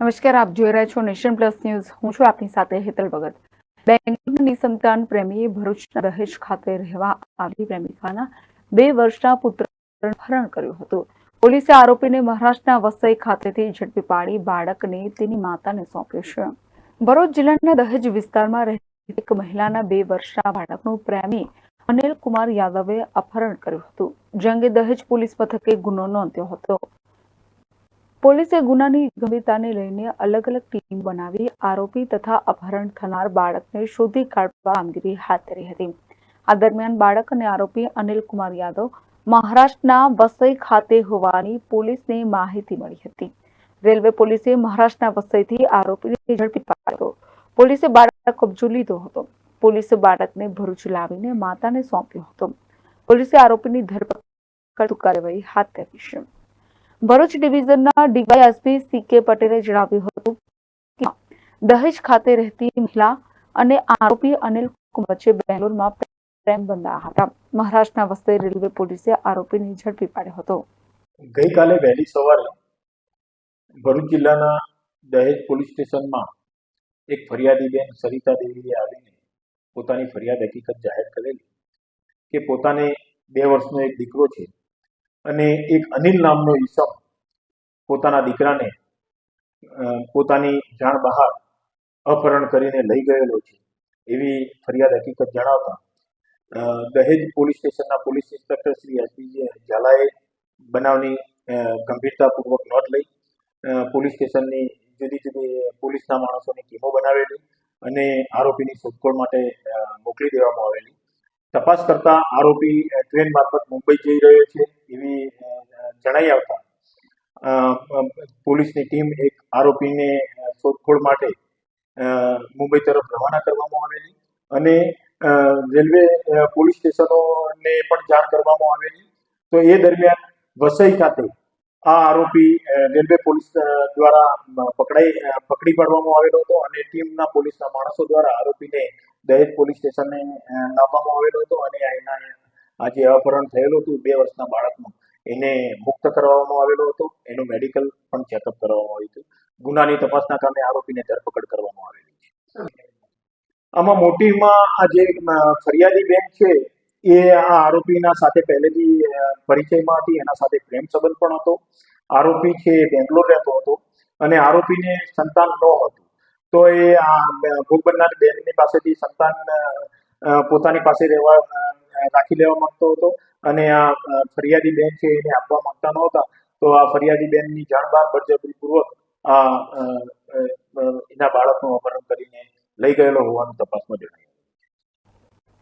નમસ્કાર, આપ જોઈ રહ્યા છો નેશન પ્લસ ન્યૂઝ. હું છું આપની સાથે હેતલ ભગત. બેંગ્લોરના નિસંતાન પ્રેમીએ ભરૂચના દહેજ ખાતે રહેવા આવી પ્રેમિકાના બે વર્ષના પુત્ર હરણ કર્યું હતું. પોલીસે આરોપીને મહારાષ્ટ્રના વસઈ ખાતેથી ઝડપી પાડી બાળકને તેની માતાને સોંપ્યો છે. ભરૂચ જિલ્લાના દહેજ વિસ્તારમાં રહેતી એક મહિલાના બે વર્ષના બાળકનું પ્રેમી અનિલ કુમાર યાદવે અપહરણ કર્યું હતું. જે અંગે દહેજ પોલીસ મથકે ગુનો નોંધ્યો હતો. પોલીસે ગુનાની ગંભીરતાને લઈને અલગ અલગ ટીમ બનાવી આરોપી તથા અપહરણ થનાર બાળકને શોધી કાઢવા કામગીરી હાથ ધરી હતી. આ દરમિયાન બાળક અને આરોપી અનિલ કુમાર યાદવ મહારાષ્ટ્રના વસઈ ખાતે હોવાની પોલીસને માહિતી મળી હતી. રેલવે પોલીસે મહારાષ્ટ્રના વસઈથી આરોપીને ઝડપી પાડ્યો પોલીસે બાળક કબજો લીધો હતો. પોલીસે બાળકને ભરૂચ લાવીને માતાને સોંપ્યો હતો. પોલીસે આરોપીની ધરપકડ કાર્યવાહી હાથ ધરી છે. ભરૂચ ડિવિઝનના ડીવાયએસપી સી કે પટેલે જણાવ્યું હતું કે દહેજ ખાતે રહેતી મહિલા અને આરોપી અનિલ વચ્ચે બેંગ્લોરમાં પ્રેમ બંધાયા હતા. મહારાષ્ટ્રના વસ્તે રેલવે પોલીસે આરોપીને ઝડપી પાડ્યો હતો. ગઈકાલે વહેલી સવારે ભરૂચ જિલ્લાના દહેજ પોલીસ સ્ટેશનમાં એક ફરિયાદી બેન સરિતા દેવીએ આવીને પોતાની ફરિયાદ હકીકત જાહેર કરેલી કે પોતાને બે વર્ષનો એક દીકરો છે. અને એક અનિલ નામનો ઈસમ પોતાના દીકરાને પોતાની જાણ બહાર અપહરણ કરીને લઈ ગયેલો છે. એવી ફરિયાદ હકીકત જણાવતા દહેજ પોલીસ સ્ટેશનના પોલીસ ઇન્સ્પેક્ટર શ્રી એસપી ઝાલાએ બનાવની ગંભીરતાપૂર્વક નોંધ લઈ પોલીસ સ્ટેશનની જુદી જુદી પોલીસના માણસોની ટીમો બનાવેલી અને આરોપીની શોધખોળ માટે મોકલી દેવામાં આવેલી. તપાસ કરતા આરોપી ટ્રેન મારફત મુંબઈ જઈ રહ્યો છે. જણાઈ આવતા. પોલીસની ટીમ એક આરોપીને શોધખોળ માટે મુંબઈ તરફ રવાના કરવામાં આવેલી અને રેલવે પોલીસ સ્ટેશનોને પણ જાણ કરવામાં આવેલી. તો એ દરમિયાન વસઈ ખાતે આ આરોપી રેલવે પોલીસ દ્વારા પકડાઈ પકડી પાડવામાં આવેલો હતો અને ટીમના પોલીસના માણસો દ્વારા આરોપીને દહેજ પોલીસ સ્ટેશને લાવવામાં આવેલો હતો અને એના આજે અપહરણ થયેલું હતું બે વર્ષના બાળકનું. એને મુક્ત કરવામાં આવેલો હતો. એનું મેડિકલ પણ ચેકઅપ કરવામાં આવ્યું હતું. ગુનાની તપાસના કારણે આરોપીને ધરપકડ કરવામાં આવેલી છે. આમાં મોટીમાં આ જે ફરિયાદી બેન છે, એ આ આરોપીના સાથે પહેલેથી પરિચયમાં હતી. એના સાથે પ્રેમ સંબંધ પણ હતો. આરોપી છે, એ બેંગ્લોર રહેતો હતો અને આરોપીને સંતાન ન હતું. તો એ ભોગ બનનાર બેનની પાસેથી સંતાન પોતાની પાસે રહેવા રાખી લેવા માંગતો હતો. અને આ ફરિયાદી બેન છે એને આપવા માંગતા નહોતા. તો આ ફરિયાદી બેનની જાણ બહાર બળજબરીપૂર્વક આ એના બાળકનું અપહરણ કરીને લઈ ગયેલો હોવાનું તપાસમાં જણાયું.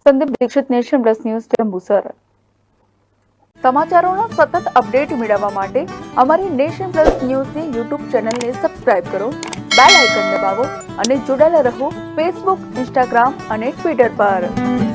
Sandeep Dixit Nation Plus News, Jambusar. સમાચારોના સતત અપડેટ મેળવવા માટે અમારી નેશન પ્લસ ન્યૂઝની યુટ્યુબ ચેનલને સબસ્ક્રાઇબ કરો, બેલ આઇકન દબાવો અને જોડાયેલા રહો ફેસબુક, ઇન્સ્ટાગ્રામ અને ટ્વિટર પર.